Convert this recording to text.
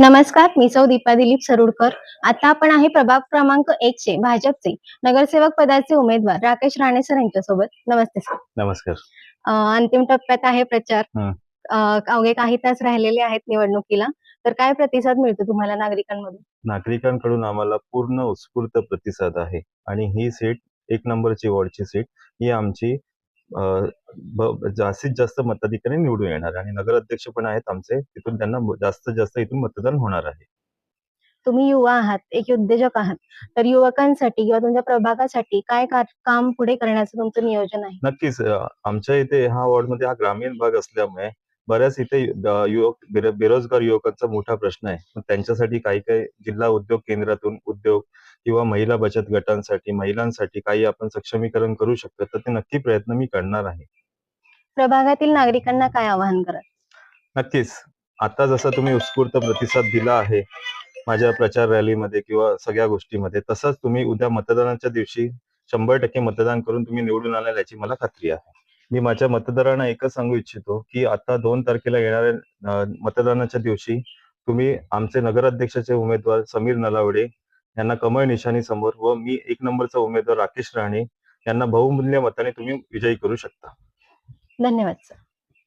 नमस्कार मी सौ दीपा दिलीप सरुडकर. आता आपण आहे प्रभाग क्रमांक एक चे भाजपचे नगरसेवक पदाचे उमेदवार राकेश राणे सर यांच्यासोबत. नमस्ते सर. नमस्कार. अं, अंतिम टप्प्यात आहे प्रचार. हं. अं, अवघे काही तास राहिलेले आहेत निवडणुकीला. तर काय प्रतिसाद मिळतो तुम्हाला नागरिकांमधून? नागरिकांकडून आम्हाला पूर्ण उत्स्फूर्त प्रतिसाद आहे. आणि ही सीट एक नंबरची वॉर्डची सीट ही आमची जास्तीत जास्त मताधिकाऱ्यांनी निवडून येणार आणि नगराध्यक्ष पण आहेत आमचे तिथून त्यांना जास्तीत जास्त इथून मतदान होणार आहे. तुम्ही युवा आहात एक उद्योजक आहात तर युवकांसाठी किंवा तुमच्या प्रभागासाठी काय काम पुढे करण्याचं तुमचं नियोजन आहे? नक्कीच आमच्या इथे ह्या वॉर्डमध्ये हा ग्रामीण भाग असल्यामुळे बऱ्याच इथे युवक बेरो- बेरोजगार युवकांचा मोठा प्रश्न आहे. त्यांच्यासाठी काही काही जिल्हा उद्योग केंद्रातून उद्योग किंवा महिला बचत गटांसाठी महिलांसाठी काही आपण सक्षमीकरण करू शकतो तर ते नक्की प्रयत्न मी करणार आहे. प्रभागातील नागरिकांना काय आवाहन कराल? नक्कीच. आता जसा तुम्ही उत्स्फूर्त प्रतिसाद दिला आहे माझ्या प्रचार रॅलीमध्ये किंवा सगळ्या गोष्टीमध्ये तसंच तुम्ही उद्या मतदानाच्या दिवशी शंभर टक्के मतदान करून तुम्ही निवडून आलाल याची मला खात्री आहे. मी माझ्या मतदारांना एकच सांगू इच्छितो की आता दोन तारखेला येणाऱ्या मतदानाच्या दिवशी तुम्ही आमचे नगराध्यक्षाचे उमेदवार समीर नलावडे यांना कमळ निशाणी समोर व मी एक नंबरचा उमेदवार राकेश राणे यांना बहुमूल्य मताने तुम्ही विजयी करू शकता. धन्यवाद सर.